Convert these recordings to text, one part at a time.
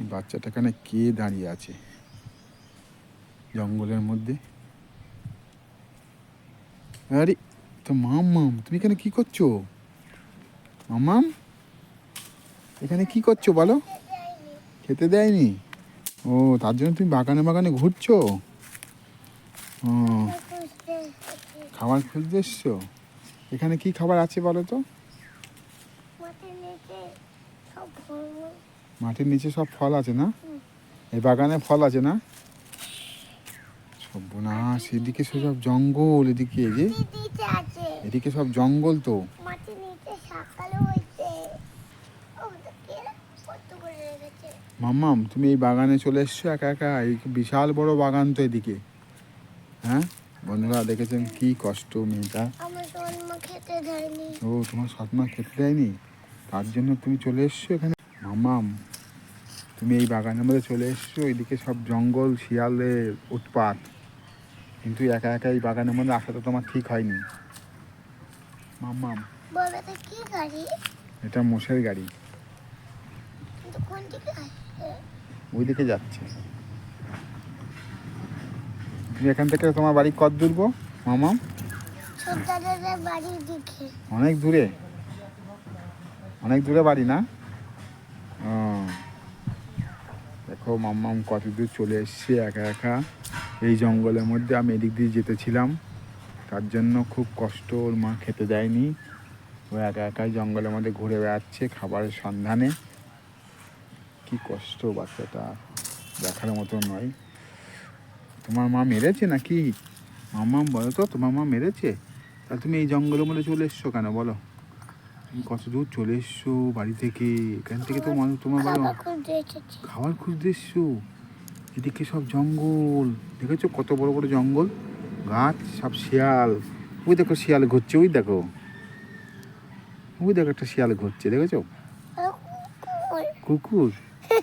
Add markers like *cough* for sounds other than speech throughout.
বাচ্চাটা এখানে কে দাঁড়িয়ে আছে? জঙ্গলের মধ্যে? আরে, তো মাম তুমি এখানে কি করছ? মামাম এখানে কি করছ বলো? খেতে দেয়নি? ও, তার জন্য তুমি বাগানে বাগানে ঘুরছো? ও, খাবার খুঁজতে এসছো? এখানে কি খাবার আছে বলো তো? মাটির নিচে সব ফল আছে না? এই বাগানে ফল আছে না? সব সর্বনাশ এদিকে সব জঙ্গল এদিকে যে এদিকে সব জঙ্গল তো। মাম্মাম তুমি এই বাগানে চলে এসছো একা একা? এই বিশাল বড় বাগান তো এদিকে। হ্যাঁ? বন্ধুরা দেখেছেন কি কষ্ট মেয়েটা? ও তোমার সৎমা খেতে দেয়নি? তার জন্য তুমি চলে এসছো এখানে? মামাম তুমি এই বাগানের মধ্যে চলে এসছো এদিকে সব জঙ্গল শিয়ালের উৎপাত। কিন্তু একা একা এই বাগানের মধ্যে আসা তো তোমার ঠিক হয়নি। মামাম বলো তো কি গাড়ি? এটা মোষের গাড়ি। ওই দিকে যাচ্ছে। তুমি এখান থেকে তোমার বাড়ি কত দূর গো মামাম অনেক দূরে। অনেক দূরে বাড়ি না ও দেখো মাম্মাম কত দূর চলে এসছে একা একা। এই জঙ্গলের মধ্যে আমি এদিক দিয়ে যেতেছিলাম। তার জন্য খুব কষ্ট, ওর মা খেতে দেয়নি। ও একা একাই জঙ্গলের মধ্যে ঘুরে বেড়াচ্ছে খাবারের সন্ধানে। কি কষ্ট বাচ্চাটা, দেখার মতো নয়। তোমার মা মেরেছে নাকি? মাম্মাম, বলো তো, তোমার মা মেরেছে? তাহলে তুমি এই জঙ্গলের মধ্যে চলে এসছো কেন, বলো। কত দূর চলে এসছো বাড়ি থেকে? এখান থেকে তো মানুষ তোমার বাড়ি খাবার খুঁজতে এসেছি। এদিকে সব জঙ্গল। দেখেছ কত বড় বড় জঙ্গল? গাছ সব শিয়াল। ওই দেখো শিয়াল ঘুরছে ওই দেখো। ওই দেখো একটা শিয়াল ঘুরছে দেখেছ? কুকুর। কুকুর? *laughs*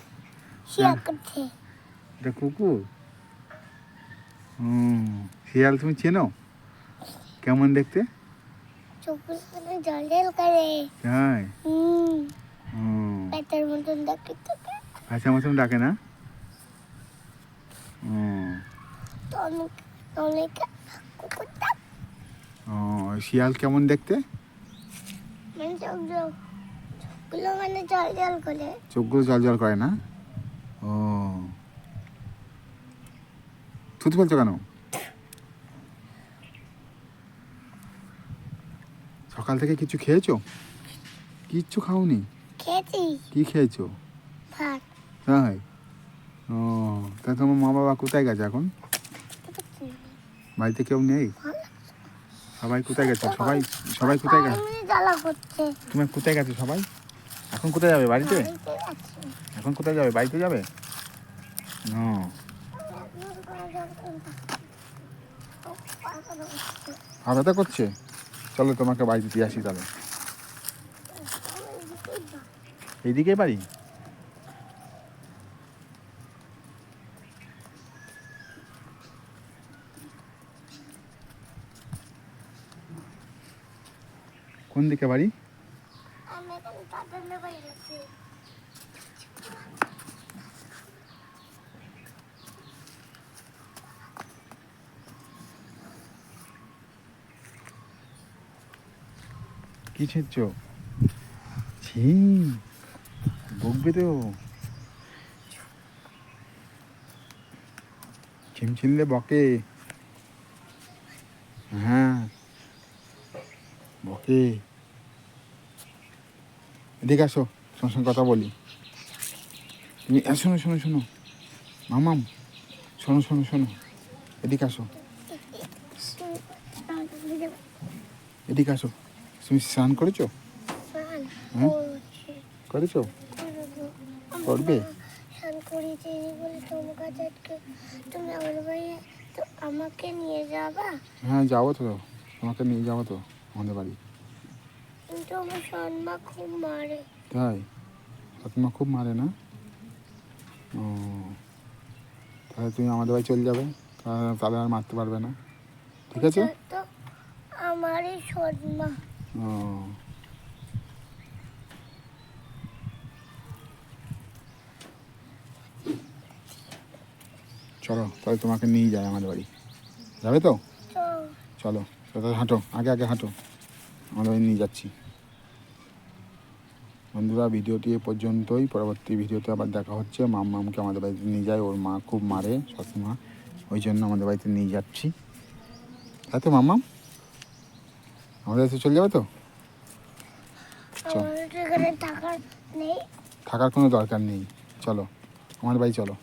এটা কুকুর? হুম শিয়াল তুমি চেনো? কেমন দেখতে? জল জল করে হ্যাঁ হুম। হুম পেটের মতন দেখে তোকে। ভাষা মতন ডাকে না? হুম তো অনেক অনেক কুকুরটা। ও শিয়াল কেমন দেখতে? মানে চোখ চোখগুলো মানে জল জল করে। চোখগুলো জল জল করে না? ও। থুতু ফেলছো কেন? সকাল থেকে কিছু খেয়েছো? কিচ্ছু খাওনি? খেয়েছি। কি খেয়েছো? ভাত। তাই? ও তা তোমার মা বাবা কোথায় গেছে এখন? বাড়িতে কেউ নেই? সবাই কোথায় গেছে? সবাই সবাই কোথায় গেছে? তুমি কোথায় গেছো সবাই? এখন কোথায় যাবে বাড়িতে? এখন কোথায় যাবে? বাড়িতে যাবে? ব্যথা করছে? চলো তোমাকে বাড়িতে দিয়ে আসি তাহলে এইদিকে বাড়ি? কোন দিকে বাড়ি আমি এখানে তাদের বাড়ি গেছি কি ছিঁড়ছ ছি বকবে তো ছিমছিললে বকে হ্যাঁ বকে এদিকে আসো তোমার সঙ্গে কথা বলি তুমি শোনো শোনো শোনো মামাম শোনো শোনো শোনো এদিকে আসো এদিকে আসো তুমি স্নান করেছ? হুম? করেছ। করবে? তোমার আমাকে নিয়ে যাবা? হ্যাঁ যাব তো। তোমাকে নিয়ে যাব তো আমাদের বাড়ি। কিন্তু আমার সন্মা খুব মারে। তাই? ফাতিমা খুব মারে না? ও তাহলে তুমি আমাদের বাড়ি চলে যাবে। তাহলে- আর মারতে পারবে না। ঠিক আছে? তো আমারই সন্মা ও। চলো, তাহলে তোমাকে নিয়ে যায় আমাদের বাড়ি। যাবে তো? চলো, তাহলে হাঁটো, আগে আগে হাঁটো। আমাদের বাড়ি নিয়ে যাচ্ছি। বন্ধুরা, ভিডিওটি এ পর্যন্তই। পরবর্তী ভিডিওতে আবার দেখা হচ্ছে। মাম মামকে আমাদের বাড়িতে নিয়ে যায়। ওর মা খুব মারে শাশুমা ওই জন্য আমাদের বাড়িতে নিয়ে যাচ্ছি। তাই তো মাম্মাম? আমাদের এসে চলে যাবে তো? থাকার কোনো দরকার নেই। চলো আমার বাড়ি চলো।